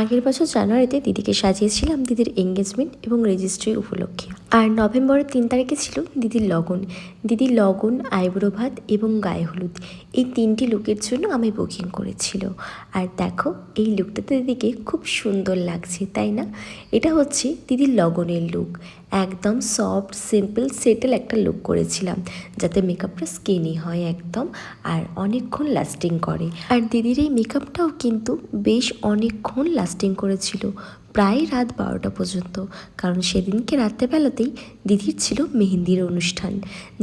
আগের বছর জানুয়ারিতে দিদিকে সাজিয়েছিলাম দিদির এঙ্গেজমেন্ট এবং রেজিস্ট্রি উপলক্ষে। আর নভেম্বরের তিন তারিখে ছিল দিদির লগন। দিদির লগন আইব্রো ভাত এবং গায়ে হলুদ। এই তিনটি লুকের জন্য আমি বুকিং করেছিল। আর দেখো, এই লুকটাতে দিদিকে খুব সুন্দর লাগছে, তাই না? এটা হচ্ছে দিদির লগনের লুক। একদম সফট সিম্পল সেটেল একটা লুক করেছিলাম, যাতে মেকআপটা স্কিনি হয় একদম আর অনেকক্ষণ লাস্টিং করে। আর দিদির এই মেকআপটাও কিন্তু বেশ অনেকক্ষণ লাস্টিং করেছিল। প্রায় রাত বারোটা পর্যন্ত, কারণ সেদিনকে রাত্রেবেলাতেই দিদির ছিল মেহেন্দির অনুষ্ঠান।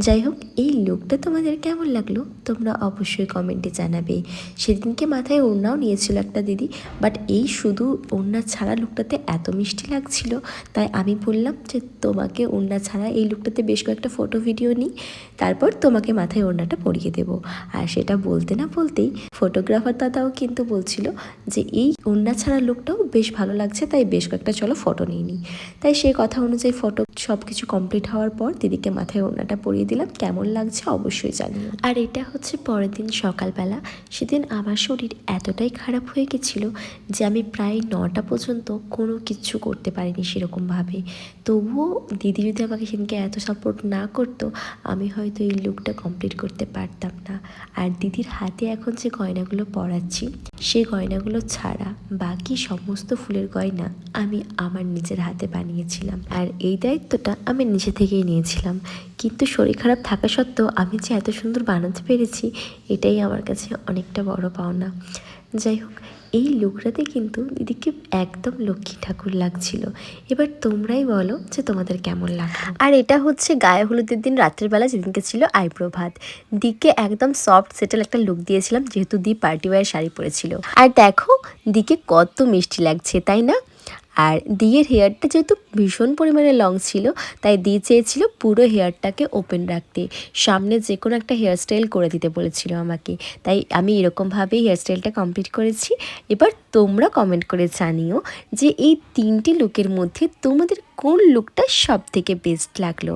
যাই হোক, এই লুকটা তোমাদের কেমন লাগল তোমরা অবশ্যই কমেন্টে জানাবে। সেদিনকে মাথায় ওড়নাও নিয়েছিল একটা দিদি বাট এই শুধু ওড়না ছাড়া লুকটাতে এত মিষ্টি লাগছিল, তাই আমি বললাম যে তোমাকে ওড়না ছাড়া এই লুকটাতে বেশ কয়েকটা ফটো ভিডিও নিই, তারপর তোমাকে মাথায় ওড়নাটা পরিয়ে দেবো। আর সেটা বলতে না বলতেই ফটোগ্রাফার দাদাও কিন্তু বলছিল যে এই ওড়না ছাড়া লুকটাও বেশ ভালো লাগছে, তাই বেশ কয়েকটা চলো ফটো নিয়ে নিই। তাই সেই কথা অনুযায়ী ফটো সব কিছু কমপ্লিট হওয়ার পর দিদিকে মাথায় ওড়নাটা পরিয়ে দিলাম। কেমন লাগছে অবশ্যই জানিও। আর এটা হচ্ছে পরের দিন সকালবেলা। সেদিন আমার শরীর এতটাই খারাপ হয়ে গেছিল যে আমি প্রায় নটা পর্যন্ত কোনো কিছু করতে পারিনি সেরকমভাবে। তবুও দিদি যদি আমাকে সেদিনকে এত সাপোর্ট না করতো, আমি হয়তো এই লুকটা কমপ্লিট করতে পারতাম না। আর দিদির হাতে এখন যে গয়নাগুলো পরাচ্ছি সেই গয়নাগুলো ছাড়া বাকি সমস্ত ফুলের গয়না আমি আমার নিজের হাতে বানিয়েছিলাম। আর এই দায়িত্বটা আমি নিজে থেকেই নিয়েছিলাম। কিন্তু শরীর খারাপ থাকা সত্ত্বেও আমি যে এত সুন্দর বানাতে পেরেছি, এটাই আমার কাছে অনেকটা বড় পাওনা। যাই হোক এই লুকটাতে কিন্তু দিদিকে একদম লক্ষ্মী ঠাকুর লাগছিল। এবার তোমরাই বলো যে তোমাদের কেমন লাগল। আর এটা হচ্ছে গায়ে হলুদের দিন রাত্রের বেলা যেদিনকে ছিল আইব্রো ভাত দিকে একদম সফট সেটেল একটা লুক দিয়েছিলাম, যেহেতু দি পার্টি ওয়ার শাড়ি পরেছিল। আর দেখো, দিকে কত মিষ্টি লাগছে, তাই না? আর দিয়ের হেয়ারটা যেহেতু ভীষণ পরিমাণে লং ছিল, তাই দিয়ে চেয়েছিল পুরো হেয়ারটাকে ওপেন রাখতে। সামনে যে কোনো একটা হেয়ারস্টাইল করে দিতে বলেছিল আমাকে। তাই আমি এরকমভাবেই হেয়ারস্টাইলটা কমপ্লিট করেছি। এবার তোমরা কমেন্ট করে জানিও যে এই তিনটি লুকের মধ্যে তোমাদের কোন লুকটা সব থেকে বেস্ট লাগল।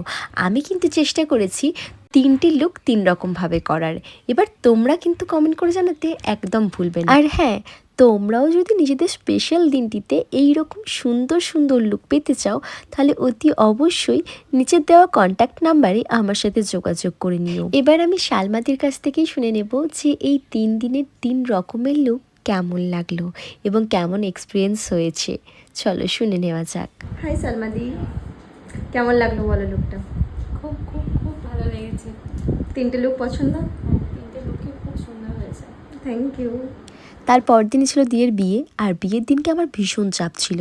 আমি কিন্তু চেষ্টা করেছি তিনটি লুক তিন রকমভাবে করার। এবার তোমরা কিন্তু কমেন্ট করে জানাতে একদম ভুলবে না। আর হ্যাঁ তোমরাও যদি নিজেদের স্পেশাল দিনটিতে এই রকম সুন্দর সুন্দর লুক পেতে চাও তাহলে অতি অবশ্যই নিচের দেওয়া কন্ট্যাক্ট নাম্বারে আমার সাথে যোগাযোগ করে নিও। এবার আমি শালমাদির কাছ থেকেই শুনে নেব যে এই তিন দিনের তিন রকমের লুক কেমন লাগল এবং কেমন এক্সপিরিয়েন্স হয়েছে। চলো শুনে নেওয়া যাক। হাই সালমাদি কেমন লাগল বলো লুকটা খুব খুব লেগেছে। তিনটে লুক পছন্দ? তিনটে লুকই খুব সুন্দর হয়েছে। থ্যাংক ইউ তার পরের দিনই ছিল দিয়ের বিয়ে আর বিয়ের দিনকে আমার ভীষণ চাপ ছিল।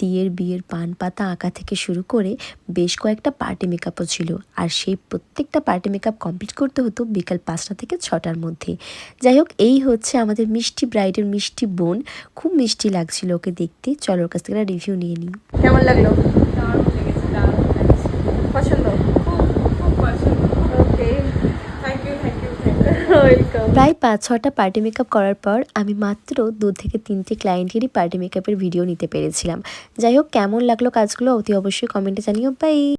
দিয়ের বিয়ের পান পাতা আঁকা থেকে শুরু করে বেশ কয়েকটা পার্টি মেকআপও ছিল আর সেই প্রত্যেকটা পার্টি মেকআপ কমপ্লিট করতে হতো বিকাল পাঁচটা থেকে ছটার মধ্যে। যাই হোক এই হচ্ছে আমাদের মিষ্টি ব্রাইডের মিষ্টি বোন। খুব মিষ্টি লাগছিল ওকে দেখতে। চলো ওর কাছ থেকে রিভিউ নিয়ে নিই। কেমন লাগল দারুণ লেগেছে দারুণ লেগেছে পছন্দ খুব খুব পছন্দ okay thank you thank you thank you welcome প্রায় পাঁচ ছটা পার্টি মেকআপ করার পর আমি মাত্র দু থেকে তিনটে ক্লায়েন্টেরই পার্টি মেকআপের ভিডিও নিতে পেরেছিলাম। যাই হোক, কেমন লাগল কাজগুলো অতি অবশ্যই কমেন্টে জানিও। বাই